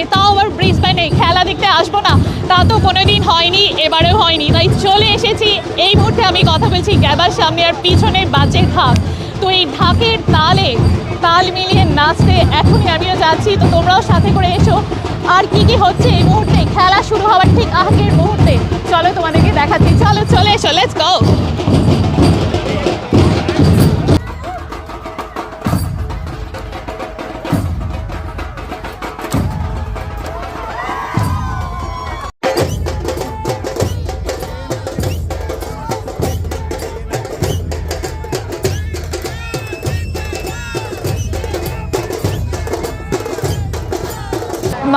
এ তাও আবার ব্রিসবেনে খেলা দেখতে আসব না। তা তো কোনো দিন হয়নি, এবারেও হয়নি। তাই চলে এসেছি। এই মুহূর্তে আমি কথা বলছি গ্যাবার সামনে আর পিছনে বাজে ঢাক তো এই ঢাকের তালে, তাল মিলিয়ে নাচতে এখনই আমিও যাচ্ছি। তো তোমরাও সাথে করে এসো। আর কি কি হচ্ছে এই মুহূর্তে? খেলা শুরু হওয়ার ঠিক আগের মুহূর্তে। চলো তোমাদেরকে দেখাচ্ছি। চলো, চলে এসো। লেটস গো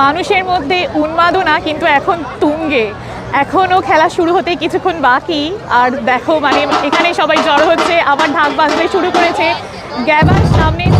মানুষের মধ্যে উন্মাদনা কিন্তু এখন তুঙ্গে। এখনও খেলা শুরু হতে কিছুক্ষণ বাকি। আর দেখো মানে এখানে সবাই জড়ো হচ্ছে, আবার ঢাক বাজতে শুরু করেছে। গ্যাবার সামনের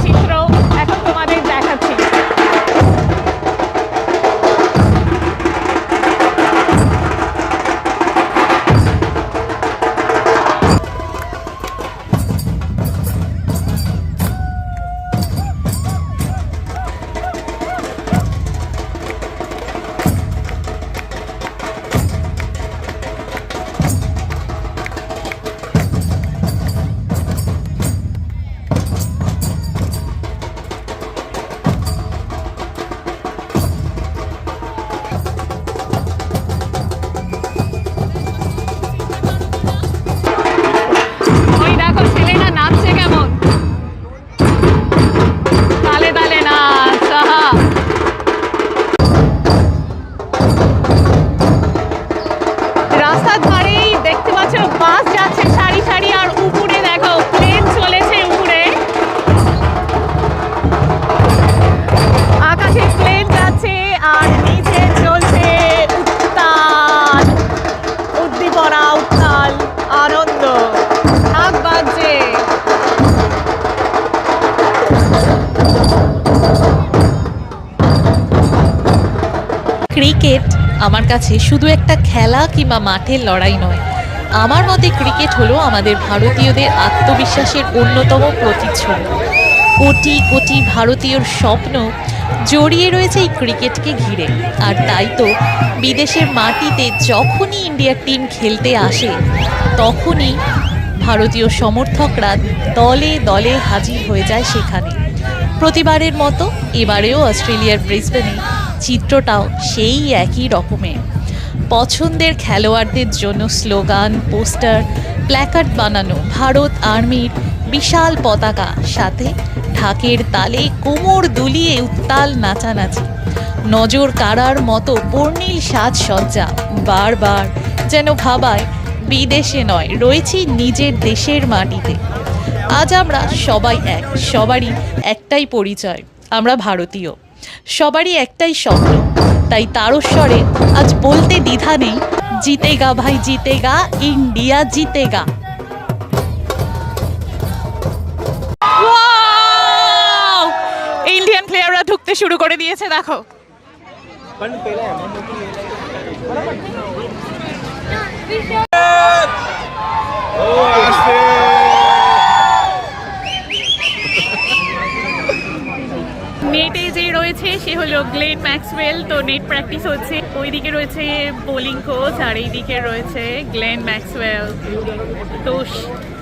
ক্রিকেট আমার কাছে শুধু একটা খেলা কিংবা মাঠের লড়াই নয়। আমার মতে ক্রিকেট হলো আমাদের ভারতীয়দের আত্মবিশ্বাসের অন্যতম প্রতিচ্ছবি। কোটি কোটি ভারতীয়র স্বপ্ন জড়িয়ে রয়েছে এই ক্রিকেটকে ঘিরে। আর তাই তো বিদেশের মাটিতে যখনই ইন্ডিয়ার টিম খেলতে আসে, তখনই ভারতীয় সমর্থকরা দলে দলে হাজির হয়ে যায় সেখানে। প্রতিবারের মতো এবারেও অস্ট্রেলিয়ার ব্রিসবেনে চিত্রটাও সেই একই রকমের পছন্দের খেলোয়াড়দের জন্য স্লোগান, পোস্টার, প্ল্যাকার্ড বানানো, ভারত আর্মির বিশাল পতাকা, সাথে ঢাকের তালে কোমর দুলিয়ে উত্তাল নাচানাচি। নজর কাড়ার মতো বর্ণিল সাজসজ্জা, বারবার যেন ভাবায় বিদেশে নয়, রয়েছি নিজের দেশের মাটিতে। আজ আমরা সবাই এক, সবারই একটাই পরিচয়, আমরা ভারতীয়। সবারই একটাই স্বপ্ন। তাই তারস্বরে আজ বলতে দ্বিধা নেই জিতেগা ভাই জিতেগা ইন্ডিয়া জিতেগা! ইন্ডিয়ান প্লেয়াররা ঢুকতে শুরু করে দিয়েছে দেখো যে রয়েছে সে হলো গ্লেন ম্যাক্সওয়েল তো নেট প্র্যাকটিস হচ্ছে। ওইদিকে রয়েছে বোলিং কোচ আর এইদিকে রয়েছে গ্লেন ম্যাক্সওয়েল তো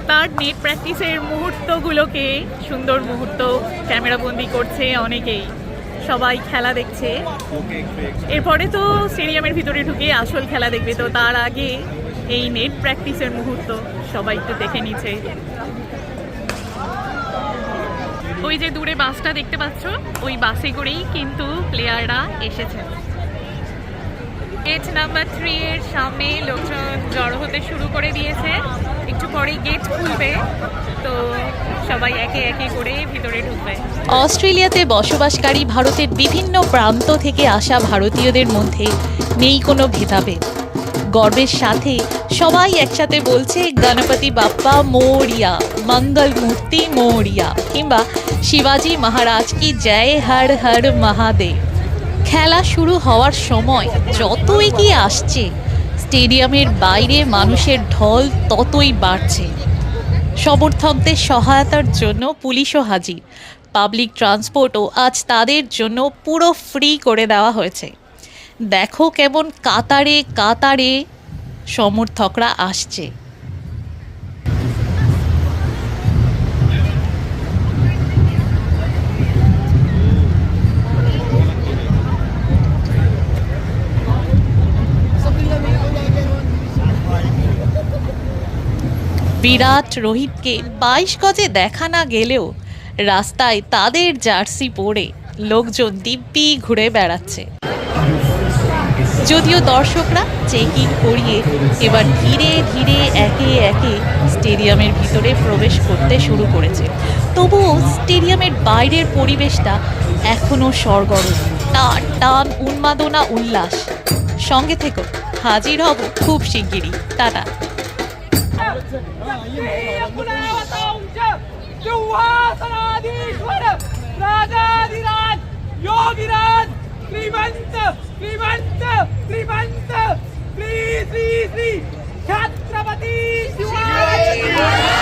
তার নেট প্র্যাকটিসের মুহূর্তগুলোকে, সুন্দর মুহূর্ত ক্যামেরাবন্দি করছে অনেকেই। সবাই খেলা দেখছে। এরপরে তো স্টেডিয়ামের ভিতরে ঢুকে আসল খেলা দেখবে, তো তার আগে এই নেট প্র্যাকটিসের মুহূর্ত সবাই একটু দেখে নিচ্ছে। ওই যে দূরে বাসটা দেখতে পাচ্ছ, ওই বাসে করেই কিন্তু প্লেয়াররা এসেছে গেট নাম্বার থ্রি এর সামনে লোকজন জড়ো হতে শুরু করে দিয়েছে। একটু পরেই গেট খুলবে, তো সবাই একে একে করে ভিতরে ঢুকবে। অস্ট্রেলিয়াতে বসবাসকারী ভারতের বিভিন্ন প্রান্ত থেকে আসা ভারতীয়দের মধ্যে নেই কোনো ভেদাভেদ। গর্বের সাথে সবাই একসাথে বলছে, গণপতি বাপ্পা মৌরিয়া, মঙ্গল মূর্তি মৌরিয়া কিংবা শিবাজি মহারাজ কি জয়, হর হর মহাদেব খেলা শুরু হওয়ার সময় যত এগিয়ে আসছে, স্টেডিয়ামের বাইরে মানুষের ঢল ততই বাড়ছে। সমর্থকদের সহায়তার জন্য পুলিশও হাজির। পাবলিক ট্রান্সপোর্টও আজ তাদের জন্য পুরো ফ্রি করে দেওয়া হয়েছে। দেখো কেমন কাতারে কাতারে সমর্থকরা আসছে। বিরাট রোহিতকে বাইশ গজে দেখা না গেলেও রাস্তায় তাদের জার্সি পরে লোকজন দিব্যি ঘুরে বেড়াচ্ছে। যদিও দর্শকরা চেক ইন করিয়ে এবার ধীরে ধীরে একে একে স্টেডিয়ামের ভিতরে প্রবেশ করতে শুরু করেছে। তবুও স্টেডিয়ামের বাইরের পরিবেশটা এখনও সরগরম। টান টান, উন্মাদনা, উল্লাস। সঙ্গে থেকো, হাজির হব খুব শিগগিরই। টাটা। श्रीमंत श्रीमंत! श्री श्री श्री छत्रपती शिवाजी!